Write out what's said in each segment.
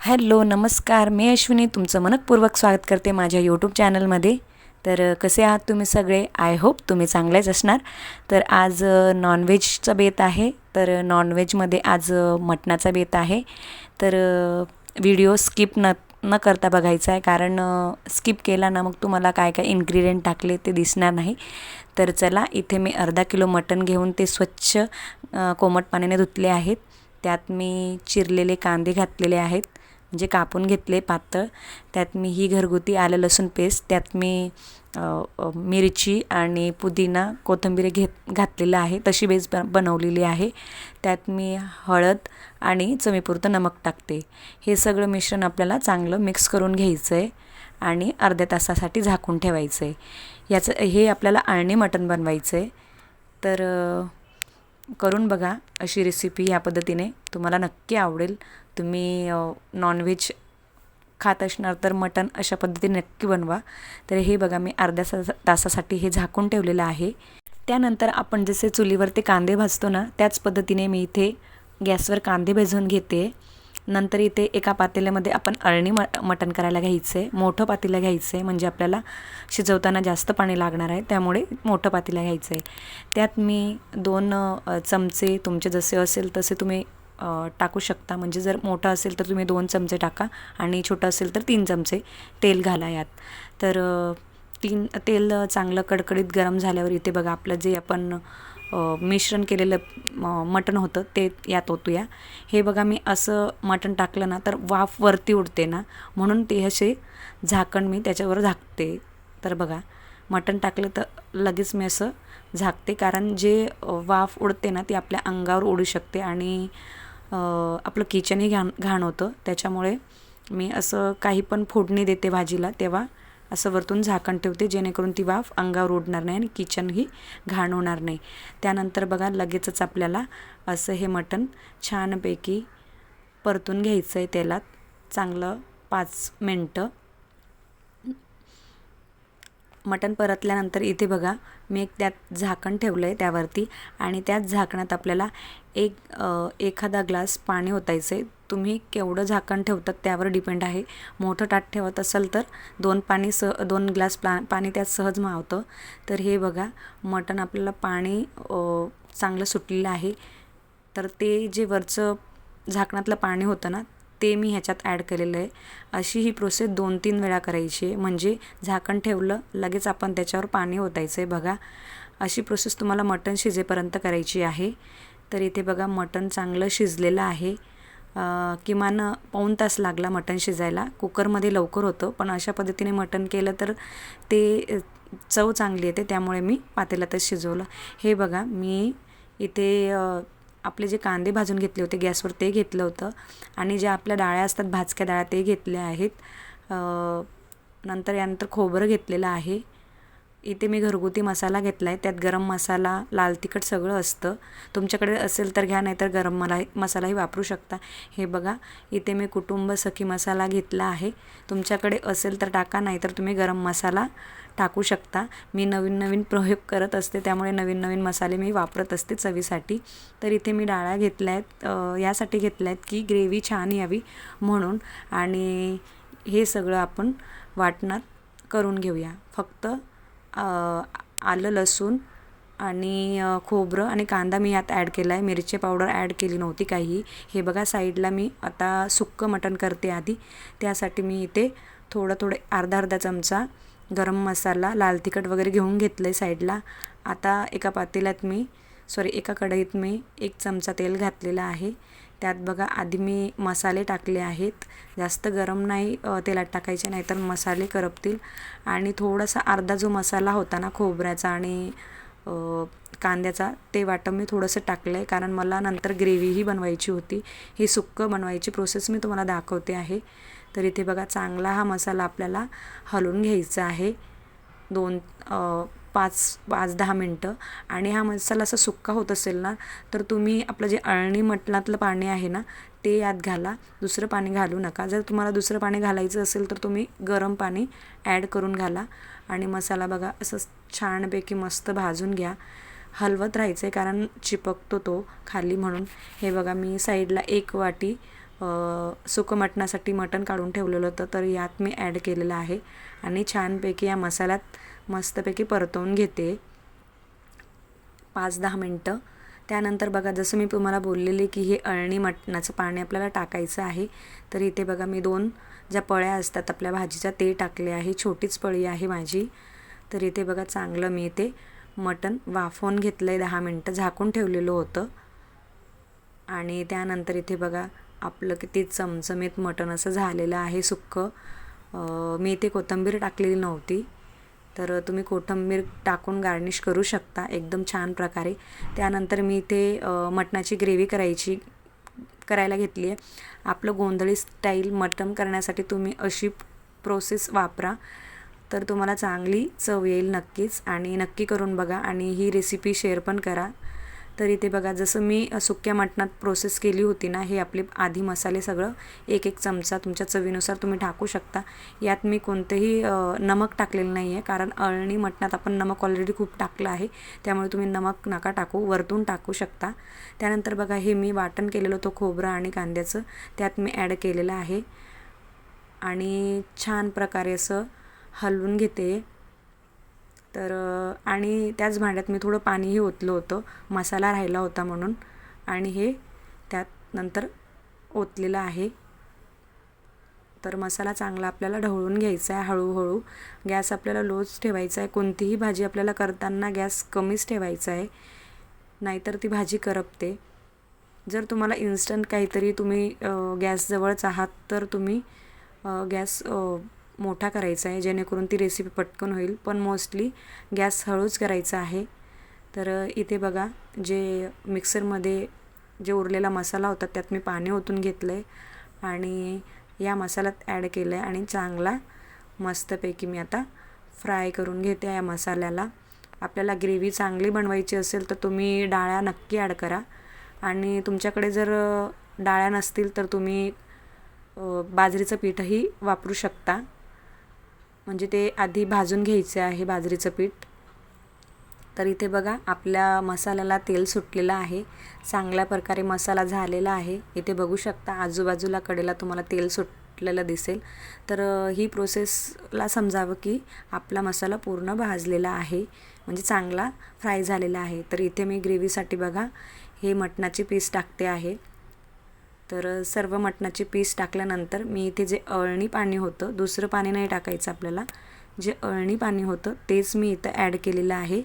Hello नमस्कार. मी अश्विनी तुमचं मनपूर्वक स्वागत करते माझ्या यूट्यूब चॅनलमध्ये तर कसे आहात तुम्ही सगळे? आय होप तुम्ही चांगलेच असणार. तर आज नॉनव्हेजचं नॉनव्हेजचा बेत आहे. तर नॉनव्हेजमध्ये आज अ, मटणाचा बेत आहे. तर व्हिडिओ स्किप न न करता बघायचा आहे. कारण स्किप केला ना मग तुम्हाला काय काय इन्ग्रेडियंट टाकले ते दिसणार नाही. तर चला इथे मी अर्धा किलो मटण घेऊन ते स्वच्छ कोमट पाण्याने धुतले आहेत. त्यात मी चिरलेले कांदे घातलेले आहेत. म्हणजे कापून घेतले पातळ त्यात मी ही घरगुती आलं लसूण पेस्ट त्यात मी मिरची आणि पुदिना कोथिंबीर घेत घातलेलं आहे तशी बेस ब बनवलेली आहे. त्यात मी हळद आणि चवीपुरतं नमक टाकते. हे सगळं मिश्रण आपल्याला चांगलं मिक्स करून घ्यायचं आहे आणि अर्ध्या तासासाठी झाकून ठेवायचं आहे याचं हे आपल्याला आळणी मटण बनवायचं आहे तर करून बघा अशी रेसिपी या पद्धतीने. तुम्हाला नक्की आवडेल. तुम्ही नॉनव्हेज खात असणार तर मटण अशा पद्धतीने नक्की बनवा. तर हे बघा मी अर्ध्या तासासाठी हे झाकून ठेवलेलं आहे. त्यानंतर आपण जसे चुलीवर ते कांदे भाजतो ना त्याच पद्धतीने मी इथे गॅसवर कांदे भाजून घेते. नंतर इथे एका पातेल्यामध्ये आपण अळणी म मटण करायला घ्यायचं आहे मोठं पातेलं घ्यायचं आहे म्हणजे आपल्याला शिजवताना जास्त पाणी लागणार आहे त्यामुळे मोठं पातेलं घ्यायचं आहे. त्यात मी दोन चमचे तुमचे जसे असेल तसे तुम्ही टाकू शकता. म्हणजे जर मोठं असेल तर तुम्ही दोन चमचे टाका आणि छोटं असेल तर तीन चमचे तेल घाला यात. तर तीन तेल चांगलं कडकडीत गरम झाल्यावर इथे बघा आपलं जे आपण मिश्रण केलेलं मटण होतं ते यात ओतूया हे बघा मी असं मटण टाकलं ना तर वाफ वरती उडते ना म्हणून ते असे झाकण मी त्याच्यावर झाकते. तर बघा मटण टाकलं तर लगेच मी असं झाकते कारण जे वाफ उडते ना ती आपल्या अंगावर उडू शकते आणि आपलं किचनही घाण घाण होतं. त्याच्यामुळे मी असं काही पण फोडणी देते भाजीला तेव्हा असं वरतून झाकण ठेवते जेणेकरून ती वाफ अंगावर उडणार नाही आणि किचनही घाण होणार नाही. त्यानंतर बघा लगेचच आपल्याला असं हे मटण छानपैकी परतून घ्यायचं आहे तेलात. चांगलं पाच मिनटं मटण परतल्यानंतर इथे बघा मी एक त्यात झाकण ठेवलं आहे त्यावरती आणि त्याच झाकणात आपल्याला एक एखादा ग्लास पाणी ओतायचं आहे तुम्ही केवढं झाकण ठेवतात त्यावर डिपेंड आहे. मोठं ताट ठेवत असाल तर दोन पाणी स दोन ग्लास पा पाणी त्यात सहज मावतं. तर हे बघा मटण आपल्याला पाणी चांगलं सुटलेलं आहे. तर ते जे वरचं झाकणातलं पाणी होतं ना ते मी ह्याच्यात ॲड केलेलं आहे. अशी ही प्रोसेस दोन तीन वेळा करायची आहे. म्हणजे झाकण ठेवलं लगेच आपण त्याच्यावर पाणी ओतायचं आहे बघा. अशी प्रोसेस तुम्हाला मटण शिजेपर्यंत करायची आहे. तर इथे बघा मटण चांगलं शिजलेलं आहे. किमान पाऊण तास लागला मटण शिजायला. कुकरमध्ये लवकर होतं पण अशा पद्धतीने मटण केलं तर ते चव चांगली येते. त्यामुळे मी पातेल्यातच शिजवलं. हे बघा मी इथे आपले जे कांदे भाजून घेतले होते गॅसवर ते घेतलं होतं. आणि ज्या आपल्या डाळ्या असतात भाजक्या डाळ्या ते घेतल्या आहेत. नंतर यानंतर खोबरं घेतलेलं आहे. इथे मी घरगुती मसाला घेतला आहे त्यात गरम मसाला लाल तिखट सगळं असतं. तुमच्याकडे असेल तर घ्या नाहीतर गरम मला मसालाही वापरू शकता. हे बघा इथे मी कुटुंब सखी मसाला घेतला आहे. तुमच्याकडे असेल तर टाका नाहीतर तुम्ही गरम मसाला टाकू शकता. मी नवीन नवीन प्रयोग करत असते त्यामुळे नवीन नवीन मसाले मी वापरत असते चवीसाठी. तर इथे मी डाळ्या घेतल्या आहेत यासाठी घेतल्या आहेत की ग्रेव्ही छान यावी म्हणून. आणि हे सगळं आपण वाटणात करून घेऊया. फक्त आलं लसूण आणि खोबरं आणि कांदा मी यात ॲड केला आहे. मिरची पावडर ॲड केली नव्हती काही. हे बघा साईडला मी आता सुक्कं मटण करते आधी. त्यासाठी मी इथे थोडं थोडं अर्धा अर्धा चमचा गरम मसाला लाल तिखट वगैरे घेऊन घेतलं आहे साईडला. आता एका पातेल्यात मी सॉरी एका कढईत मी एक चमचा तेल घातलेलं आहे. त्यात बघा आधी मी मसाले टाकले आहेत. जास्त गरम नाही तेलात टाकायचे नाहीतर मसाले करपतील. आणि थोडासा अर्धा जो मसाला होता ना खोबऱ्याचा आणि कांद्याचा ते वाटण मी थोडंसं टाकलं आहे कारण मला नंतर ग्रेव्हीही बनवायची होती. ही सुक्कं बनवायची प्रोसेस मी तुम्हाला दाखवते आहे. तर इथे बघा चांगला हा मसाला आपल्याला हलवून घ्यायचा आहे. दोन पाच पाच दहा मिनटं. आणि हा मसाला असा सुक्का होत असेल ना तर तुम्ही आपलं जे अळणी मटणातलं पाणी आहे ना ते यात घाला. दुसरं पाणी घालू नका. जर तुम्हाला दुसरं पाणी घालायचं असेल तर तुम्ही गरम पाणी ॲड करून घाला. आणि मसाला बघा असं छानपैकी मस्त भाजून घ्या. हलवत राहायचं आहे कारण चिपकतो तो खाली म्हणून. हे बघा मी साईडला एक वाटी सुकं मटणासाठी मटण काढून ठेवलेलं होतं तर यात मी ॲड केलेलं आहे. आणि छानपैकी या मसाल्यात मस्तपैकी परतवून घेते. पाच दहा मिनटं. त्यानंतर बघा जसं मी तुम्हाला बोललेले की हे अळणी मटणाचं पाणी आपल्याला टाकायचं आहे तर इथे बघा मी दोन ज्या पळ्या असतात आपल्या भाजीच्या ते टाकले आहे. छोटीच पळी आहे माझी. तर इथे बघा चांगलं मी इथे मटण वाफवून घेतलं आहे दहा मिनटं झाकून ठेवलेलं होतं. आणि त्यानंतर इथे बघा आपलं किती चमचमीत मटण असं झालेलं आहे सुक्कं. मी इथे कोथिंबीर टाकलेली नव्हती. तर तुम्ही कोथिंबीर टाकून गार्निश करू शकता एकदम छान प्रकारे. त्यानंतर मी इथे मटणाची ग्रेव्ही करायची करायला घेतली आहे. आपलं गोंधळी स्टाईल मटण करण्यासाठी तुम्ही अशी प्रोसेस वापरा. तर तुम्हाला चांगली चव येईल नक्कीच. आणि नक्की करून बघा आणि ही रेसिपी शेअर पण करा. तर इथे बघा जसं मी सुक्या मटणात प्रोसेस केली होती ना हे आपले आधी मसाले सगळं एक एक चमचा तुमच्या चवीनुसार तुम्ही टाकू शकता. यात मी कोणतेही नमक टाकलेलं नाही आहे कारण अळणी मटणात आपण नमक ऑलरेडी खूप टाकलं आहे. त्यामुळे तुम्ही नमक नका टाकू वरतून टाकू शकता. त्यानंतर बघा हे मी वाटण केलेलं होतं खोबरं आणि कांद्याचं त्यात मी ॲड केलेलं आहे. आणि छान प्रकारे असं हलवून घेते. तर आणि त्याच भांड्यात मी थोडं पाणीही ओतलं होतं. मसाला राहिला होता म्हणून. आणि हे त्यात नंतर ओतलेलं आहे. तर मसाला चांगला आपल्याला ढवळून घ्यायचा आहे हळूहळू. गॅस आपल्याला लोच ठेवायचा आहे. कोणतीही भाजी आपल्याला करताना गॅस कमीच ठेवायचा आहे. नाहीतर ती भाजी करपते. जर तुम्हाला इन्स्टंट काहीतरी तुम्ही गॅसजवळच आहात तर तुम्ही गॅस मोठा करायचा आहे जेणेकरून ती रेसिपी पटकन होईल. पण मोस्टली गॅस हळूच करायचा आहे. तर इथे बघा जे मिक्सरमध्ये जे उरलेला मसाला होता त्यात मी पाणी ओतून घेतलं आहे आणि या मसाल्यात ॲड केलं आहे आणि चांगला मस्तपैकी मी आता फ्राय करून घेते या मसाल्याला. आपल्याला ग्रेव्ही चांगली बनवायची असेल तर तुम्ही डाळ्या नक्की ॲड करा. आणि तुमच्याकडे जर डाळ्या नसतील तर तुम्ही बाजरीचं पीठही वापरू शकता. म्हणजे ते आधी भाजून घ्यायचे आहे बाजरीचं पीठ. तर इथे बघा आपल्या मसाल्याला तेल सुटलेलं आहे. चांगल्या प्रकारे मसाला झालेला आहे. इथे बघू शकता आजूबाजूला कडेला तुम्हाला तेल सुटलेलं दिसेल. तर ही प्रोसेसला समजावं की आपला मसाला पूर्ण भाजलेला आहे. म्हणजे चांगला फ्राय झालेला आहे. तर इथे मी ग्रेव्हीसाठी बघा हे मटणाचे पीस टाकते आहे. तर सर्व मटणाचे पीस टाकल्यानंतर मी इथे जे अळणी पाणी होतं दुसरं पाणी नाही टाकायचं आपल्याला. जे अळणी पाणी होतं तेच मी इथं ॲड केलेलं आहे.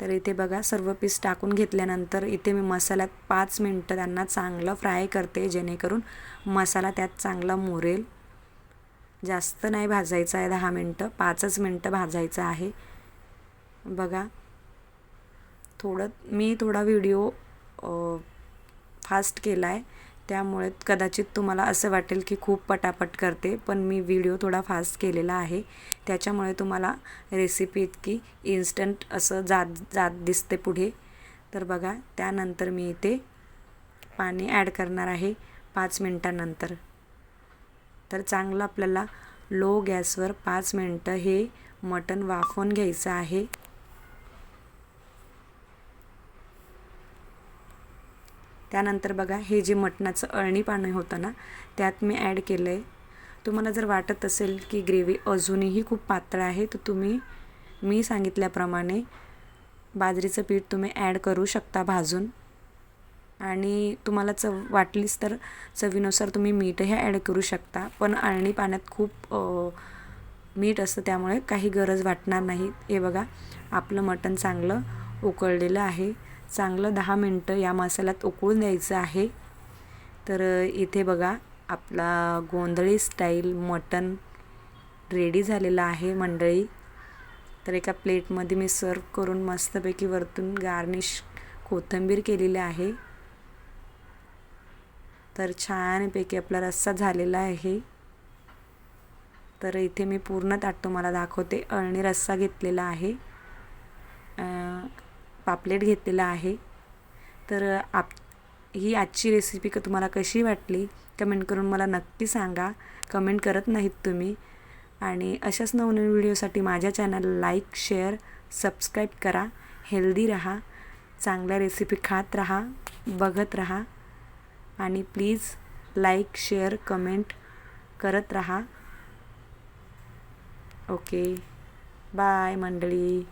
तर इथे बघा सर्व पीस टाकून घेतल्यानंतर इथे मी मसाल्यात पाच मिनटं त्यांना चांगलं फ्राय करते जेणेकरून मसाला त्यात चांगला मोरेल. जास्त नाही भाजायचं आहे दहा मिनटं पाचच मिनटं भाजायचं आहे. बघा थोडं मी थोडा व्हिडिओ फास्ट केला आहे त्यामुळे कदाचित तुम्हाला असं वाटेल की खूप पटापट करते पण मी व्हिडिओ थोडा फास्ट केलेला आहे. त्याच्यामुळे तुम्हाला रेसिपी इतकी इन्स्टंट असं जात जात दिसते पुढे. तर बघा त्यानंतर मी इथे पाणी ॲड करणार आहे पाच मिनटानंतर. तर चांगलं आपल्याला लो गॅसवर पाच मिनटं हे मटण वाफवून घ्यायचं आहे. त्यानंतर बघा हे जे मटणाचं अळणी पाणी होतं ना त्यात मी ॲड केलं आहे तुम्हाला जर वाटत असेल की ग्रेव्ही अजूनही खूप पातळ आहे तर तुम्ही मी सांगितल्याप्रमाणे बाजरीचं पीठ तुम्ही ॲड करू शकता भाजून. आणि तुम्हाला चव वाटलीच तर चवीनुसार तुम्ही मीठही ॲड करू शकता. पण अळणी पाण्यात खूप मीठ असतं त्यामुळे काही गरज वाटणार नाही. हे बघा आपलं मटण चांगलं उकळलेलं आहे. चांगलं दहा मिनटं या मसाल्यात उकळून द्यायचं आहे. तर इथे बघा आपला गोंधळी स्टाईल मटन रेडी झालेला आहे मंडळी. तर एका प्लेटमध्ये मी सर्व करून मस्तपैकी वरतून गार्निश कोथिंबीर केलेली आहे. तर छानपैकी आपला रस्सा झालेला आहे. तर इथे मी पूर्ण ताट तुम्हाला दाखवते. अळणी रस्सा घेतलेला आहे. पापलेट घेतलेला आहे. तर आप ही आजची रेसिपी का तुम्हाला कशी वाटली? कमेंट करून मला नक्की सांगा. कमेंट करत नाहीत तुम्ही. आणि अशाच नवनवीन व्हिडिओसाठी माझ्या चॅनल लाईक शेअर सबस्क्राईब करा. हेल्दी राहा. चांगल्या रेसिपी खात राहा. बघत राहा. आणि प्लीज लाईक शेअर कमेंट करत राहा. ओके बाय मंडळी.